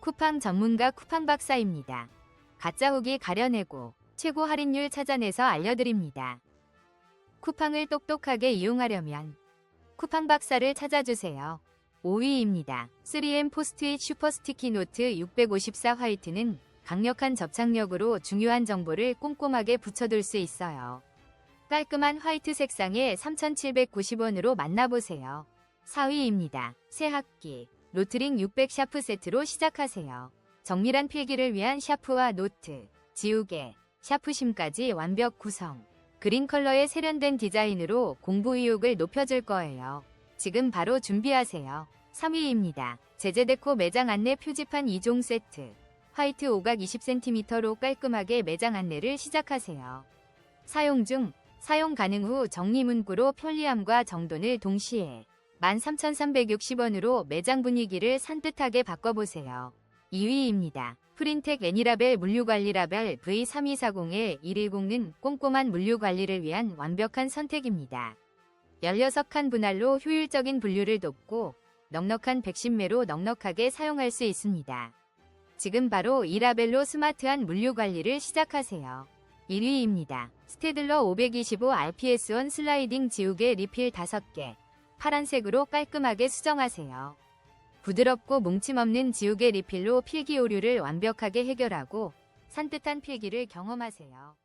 쿠팡 전문가 쿠팡 박사입니다. 가짜 후기 가려내고 최고 할인율 찾아내서 알려드립니다. 쿠팡을 똑똑하게 이용하려면 쿠팡 박사를 찾아주세요. 5위입니다. 3M 포스트잇 슈퍼 스티키 노트 654 화이트는 강력한 접착력으로 중요한 정보를 꼼꼼하게 붙여둘 수 있어요. 깔끔한 화이트 색상에 3,790원으로 만나보세요. 4위입니다. 새 학기 로트링 600 샤프 세트로 시작하세요. 정밀한 필기를 위한 샤프와 노트, 지우개, 샤프심까지 완벽 구성. 그린 컬러의 세련된 디자인으로 공부 의욕을 높여줄 거예요. 지금 바로 준비하세요. 3위입니다. 제제데코 매장 안내 표지판 2종 세트. 화이트 오각 20cm로 깔끔하게 매장 안내를 시작하세요. 사용 중, 사용 가능 후 정리 문구로 편리함과 정돈을 동시에 13,360원으로 매장 분위기를 산뜻하게 바꿔보세요. 2위입니다. 프린텍 애니라벨 물류관리라벨 V3240의 110는 꼼꼼한 물류관리를 위한 완벽한 선택입니다. 16칸 분할로 효율적인 분류를 돕고 넉넉한 백신매로 넉넉하게 사용할 수 있습니다. 지금 바로 이 라벨로 스마트한 물류 관리를 시작하세요. 1위입니다. 스테들러 525RPS1 슬라이딩 지우개 리필 5개. 파란색으로 깔끔하게 수정하세요. 부드럽고 뭉침 없는 지우개 리필로 필기 오류를 완벽하게 해결하고 산뜻한 필기를 경험하세요.